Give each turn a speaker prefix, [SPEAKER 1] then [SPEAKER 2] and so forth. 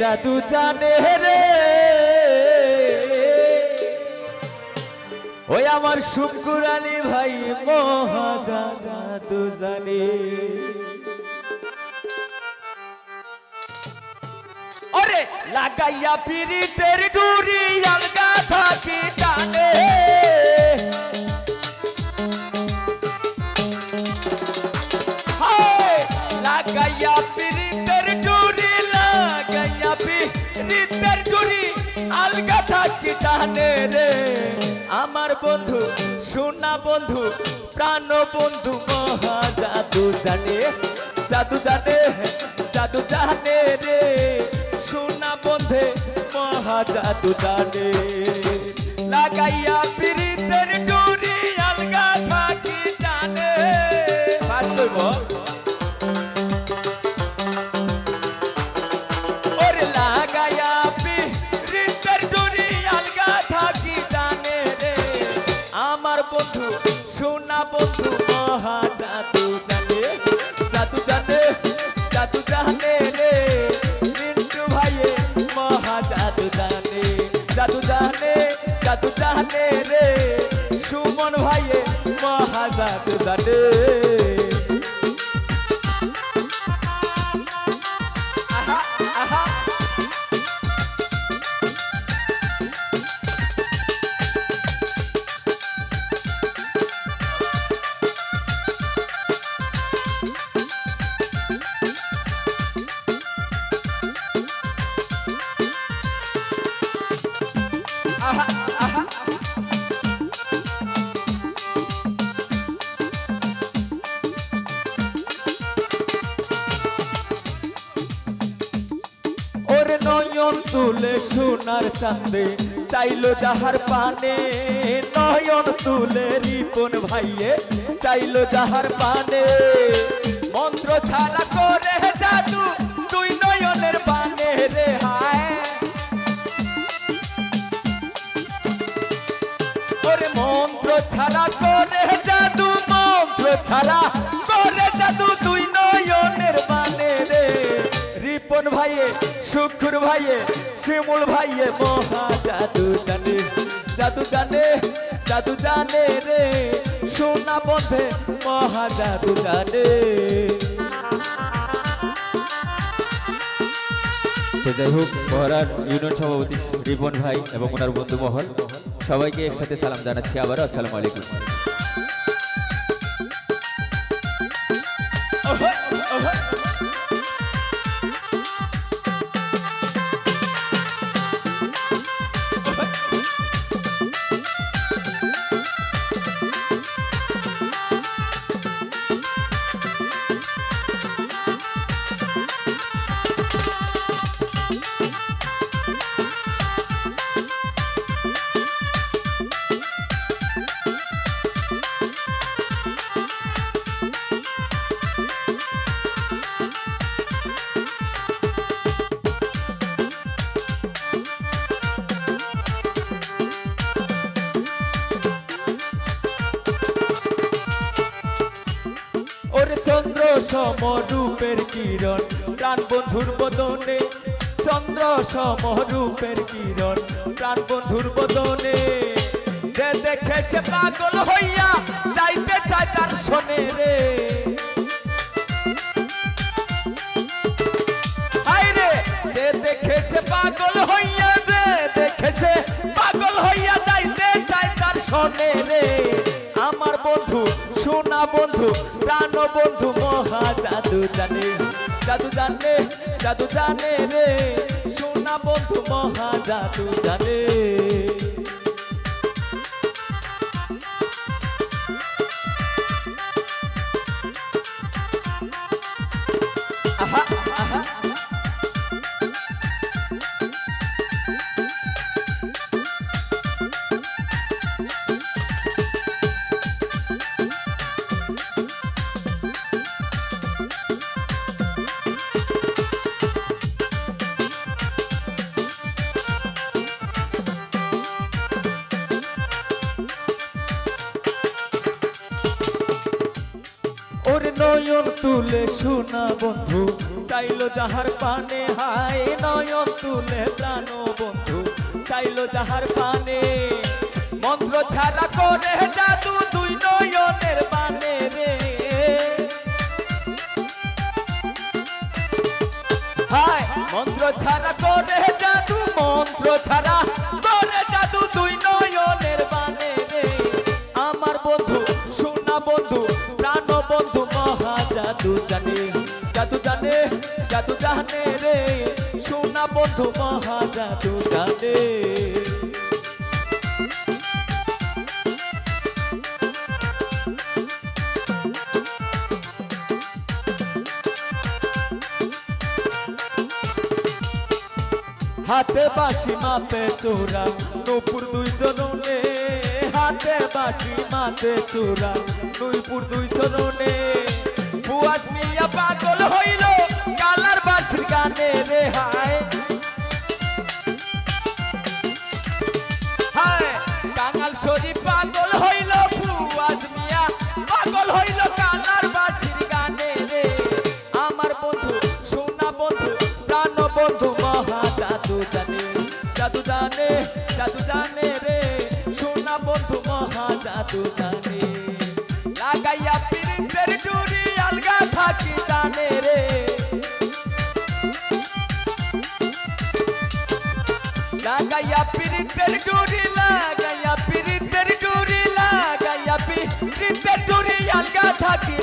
[SPEAKER 1] জাদু জানে রে। ওই আমার শুকুর আলী ভাই মহা জাদু জানে। লাগাইয়া পিরিতের ডুরি আলগা থাকি টানে। কি টানে রে? আমার বন্ধু, সোনা বন্ধু, প্রাণ বন্ধু মহা জাদু জানে জাদু জানে জাদু জানে রে। সোনা বন্ধে মহা জাদু জানে। লাগাইয়া বন্ধু মহা জাদু জানে জাদু জানে জাদু জানে রে। মিন্টু ভাইয়ে মহা জাদু জানে জাদু জানে জাদু জানে নয়ন তুলে সোনার চাঁদে, চাইলো যাহার পানে। নয়ন তুলে রিপন ভাইয়ে, চাইলো যাহার পানে। মন্ত্র ছাড়া করে জাদু তুই নয়নের পানে রে হায়। ওরে মন্ত্র ছাড়া করে জাদু, মন্ত্র ছাড়া করে জাদু তুই নয়নের মানে রে। রিপন ভাইয়ে শুক্র ভাইয়ে শিমুল ভাইয়ে মহা জাদু জানে জাদু জানে জাদু জানে রে সোনা বন্ধে মহা জাদু জানে।
[SPEAKER 2] তো যাই হোক মহড়ার ইউনিয়ন সভাপতি রিপন ভাই এবং ওনার বন্ধু মহল সবাইকে একসাথে সালাম জানাচ্ছি আবারও আসসালামু আলাইকুম।
[SPEAKER 1] ওরে সমরূপের কিরণ। প্রাণ বন্ধুর বদনে চন্দ্র সমরূপের কিরণ। প্রাণ বন্ধুর বদনে যে দেখে সে পাগল হইয়া যাইতে চায় তার শোনে রে। যে দেখে সে পাগল হইয়া যে দেখে সে পাগল হইয়া যাইতে চায় তার শোনে রে। আমার বন্ধু সোনা বন্ধু, প্রাণ বন্ধু, মহা জাদু জানে। জাদু জানে জাদু জানে রে। সোনা বন্ধু, মহা জাদু জানে। নয়ন তুলে সোনা বন্ধু, চাইলো যাহার পানে, হায়, নয়ন তুলে প্রাণ বন্ধু, চাইলো যাহার পানে। মন্ত্র ছাড়া করে জাদু দুই নয়নের বানে রে। হায়, মন্ত্র ছাড়া করে জাদু, মন্ত্র ছাড়া করে জাদু দুই নয়নের জাদু জানে জাদু জানে জাদু জানে রে। সোনা বন্ধু মহা জাদু জানে। হাতে বাসি মাপে চোরা, নূপুর দুই জননে হাতে বাসি মাপে চোরা, নূপুর দুই ফুয়াজ মিয়া পাগল হইল কালার বাসির রে আমার বন্ধু বন্ধু জাদু জানে জাদু জানে। লাগাইয়া পিরিতের ডুরি লাগাইয়া পিরিতের ডুরি লাগাইয়া পিরিতের ডুরি আলগা থাকি